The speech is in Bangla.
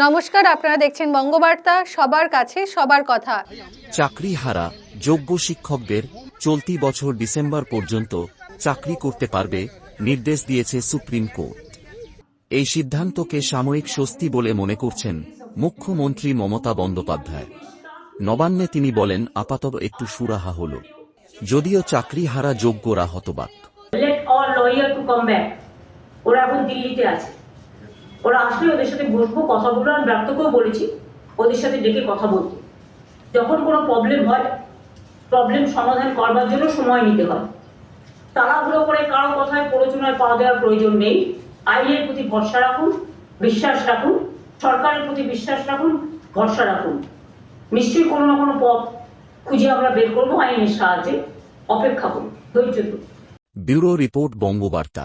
নমস্কার আপনারা দেখছেন বঙ্গবার্তা সবার কাছে সবার কথা। চাকরি হারা যোগ্য শিক্ষকদের চলতি বছর ডিসেম্বর পর্যন্ত চাকরি করতে পারবে নির্দেশ দিয়েছে সুপ্রিম কোর্ট। এই সিদ্ধান্তকে সাময়িক স্বস্তি বলে মনে করছেন মুখ্যমন্ত্রী মমতা বন্দ্যোপাধ্যায়। নবান্নে তিনি বলেন আপাতত একটু সুরাহা হল। যদিও চাকরি হারা যোগ্যরা হতবাক। ওরা এখন দিল্লিতে আছে। ওরা আসলে ওদের সাথে বসবো, কথা বলব, আমি ব্রাত্যকেও বলেছি, ওদের সাথে ডেকে কথা বলতে যখন কোনো প্রবলেম হয় প্রবলেম সমাধান করবার জন্য সময় নিতে হয়। তাড়াহুড়ো করে কারও কথায় প্ররোচনায় পা দেওয়ার প্রয়োজন নেই। আইনের প্রতি ভরসা রাখুন, বিশ্বাস রাখুন, সরকারের প্রতি বিশ্বাস রাখুন, ভরসা রাখুন। নিশ্চয়ই কোনো না কোনো পথ খুঁজে আমরা বের করব আইনের সাহায্যে। অপেক্ষা করুন, ধৈর্য ব্যুরো রিপোর্ট বঙ্গবার্তা।